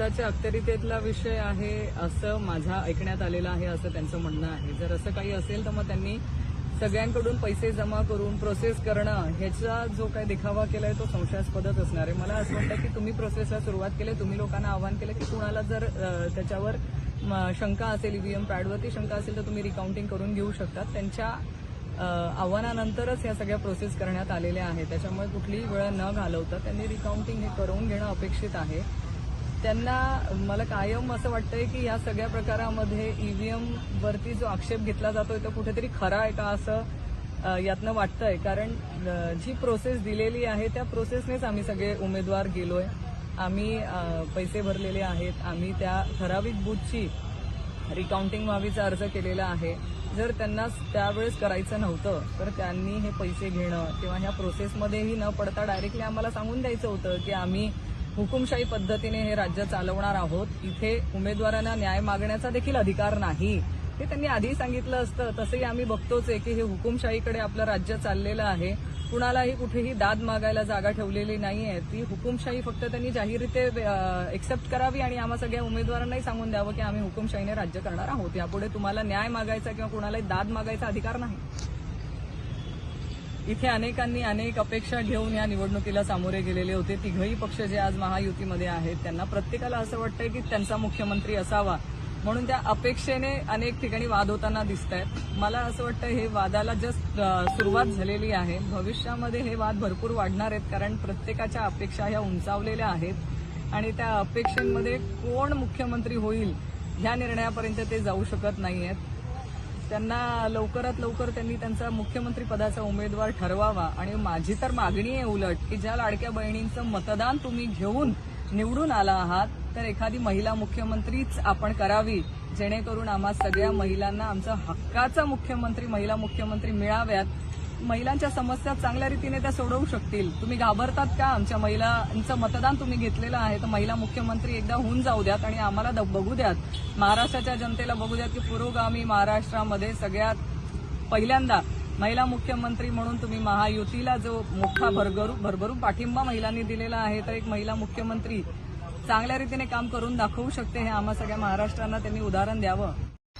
भारताच्या अखत्यारितेतला विषय आहे असं माझा ऐकण्यात आलेलं आहे असं त्यांचं म्हणणं आहे. जर असं काही असेल तर मग त्यांनी सगळ्यांकडून पैसे जमा करून प्रोसेस करणं ह्याचा जो काही देखावा केलाय तो संशयास्पदच असणार आहे. मला असं वाटतं की तुम्ही प्रोसेसला सुरुवात केली तुम्ही लोकांना आवाहन केलं की कुणाला जर त्याच्यावर म, शंका असेल ईव्हीएम पॅडवरती शंका असेल तर तुम्ही रिकाउंटिंग करून घेऊ शकतात त्यांच्या आव्हानानंतरच या सगळ्या प्रोसेस करण्यात आलेल्या आहेत. त्याच्यामुळे कुठलीही वेळ न घालवता त्यांनी रिकाउंटिंग हे करून घेणं अपेक्षित आहे. त्यांना मला कायम असं वाटतंय की या सगळ्या प्रकारामध्ये ईव्हीएम वरती जो आक्षेप घेतला जातोय तो कुठेतरी खरा आहे का असं यातनं वाटतंय. कारण जी प्रोसेस दिलेली आहे त्या प्रोसेसनेच आम्ही सगळे उमेदवार गेलोय. आम्ही पैसे भरलेले आहेत. आम्ही त्या ठराविक बूथची रिकाउंटिंग व्हावीचा अर्ज केलेला आहे. जर त्यांना त्यावेळेस करायचं नव्हतं तर त्यांनी हे पैसे घेणं किंवा ह्या प्रोसेसमध्येही न पडता डायरेक्टली आम्हाला सांगून द्यायचं होतं की आम्ही हुकुमशाही पद्धतीने हे राज्य चालवणार आहोत. इथे उमेदवारांना न्याय मागण्याचा देखील अधिकार नाही. हे त्यांनी आधी सांगितलं असतं. तसंही आम्ही बघतोच आहे की हे हुकुमशाहीकडे आपलं राज्य चाललेलं आहे. कुणालाही कुठेही दाद मागायला जागा ठेवलेली नाही आहे. ती हुकुमशाही फक्त त्यांनी जाहीररीते एक्सेप्ट करावी आणि आम्हा सगळ्या उमेदवारांनाही सांगून द्यावं की आम्ही हुकुमशाहीने राज्य करणार आहोत. यापुढे तुम्हाला न्याय मागायचा किंवा कुणालाही दाद मागायचा अधिकार नाही. इथे अनेकांनी अनेक अपेक्षा घेऊन या निवडणुकीला सामोरे गेलेले होते. तिघही पक्ष जे आज महायुतीमध्ये आहेत त्यांना प्रत्येकाला असं वाटतंय की त्यांचा मुख्यमंत्री असावा. म्हणून त्या अपेक्षेने अनेक ठिकाणी वाद होताना दिसत आहेत मला असं वाटतं हे वादाला जस्ट सुरुवात झालेली आहे. भविष्यामध्ये हे वाद भरपूर वाढणार आहेत कारण प्रत्येकाच्या अपेक्षा ह्या उंचावलेल्या आहेत. आणि त्या अपेक्षांमध्ये कोण मुख्यमंत्री होईल ह्या निर्णयापर्यंत ते जाऊ शकत नाही आहेत त्यांना लवकरात लवकर त्यांनी त्यांचा मुख्यमंत्री पदाचा उमेदवार ठरवावा. आणि माझी तर मागणी आहे उलट की ज्या लाडक्या बहिणींचं मतदान तुम्ही घेऊन निवडून आला आहात तर एखादी महिला मुख्यमंत्रीच आपण करावी जेणेकरून आम्हा सगळ्या महिलांना आमचा हक्काचा मुख्यमंत्री महिला मुख्यमंत्री मिळाव्यात. महिलांच्या समस्या चांगल्या रीतीने त्या सोडवू शकतील. तुम्ही घाबरतात का? आमच्या महिलांचं मतदान तुम्ही घेतलेलं आहे. तर महिला मुख्यमंत्री एकदा होऊन जाऊ द्यात आणि आम्हाला बघू द्यात. महाराष्ट्राच्या जनतेला बघू द्यात की पुरोगामी महाराष्ट्रामध्ये सगळ्यात पहिल्यांदा महिला मुख्यमंत्री म्हणून तुम्ही महायुतीला जो मोठा भरभरू भरभरून पाठिंबा महिलांनी दिलेला आहे तर एक महिला मुख्यमंत्री चांगल्या रीतीने काम करून दाखवू शकते हे आम्हा सगळ्या महाराष्ट्रांना त्यांनी उदाहरण द्यावं.